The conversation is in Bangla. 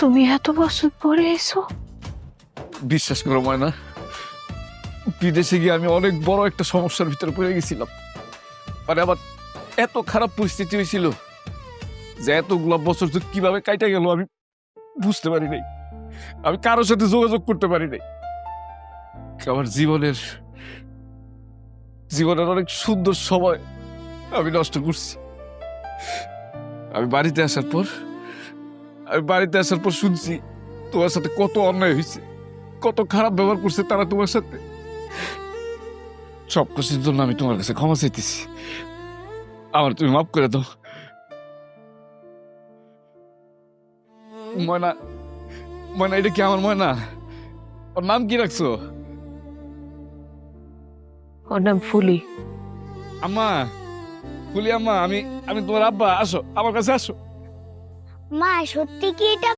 তুমি এত বছর পরে এসো। বিশ্বাস করো, ময়না। বিদেশে গিয়ে আমি অনেক বড় একটা সমস্যার ভিতরে পড়ে গেছিলাম। মানে আমার এত খারাপ পরিস্থিতি হয়েছিল যে এতগুলো বছর যে কীভাবে কাইটা গেল আমি বুঝতে পারি নাই। আমি কারোর সাথে যোগাযোগ করতে পারি নাই। আমার জীবনের জীবনের অনেক সুন্দর সময় আমি নষ্ট করছি। আমি বাড়িতে আসার পর আমি বাড়িতে আসার পর শুনছি তোমার সাথে কত অন্যায় হয়েছে কত খারাপ ব্যবহার করছে তারা তোমার সাথে। সব কিছুর জন্য আমি তোমার কাছে ক্ষমা চাইতেছি। আমার তুমি মাফ করে দাও। ময়না ময়না এটা কি আমার ময়না? ওর নাম কি রাখছো? ওর নাম ফুলি। আম্মা বলি আম্মা আমি আমি তোমার আব্বা আসো আমার কাছে আসো। মা সত্যি কি এটা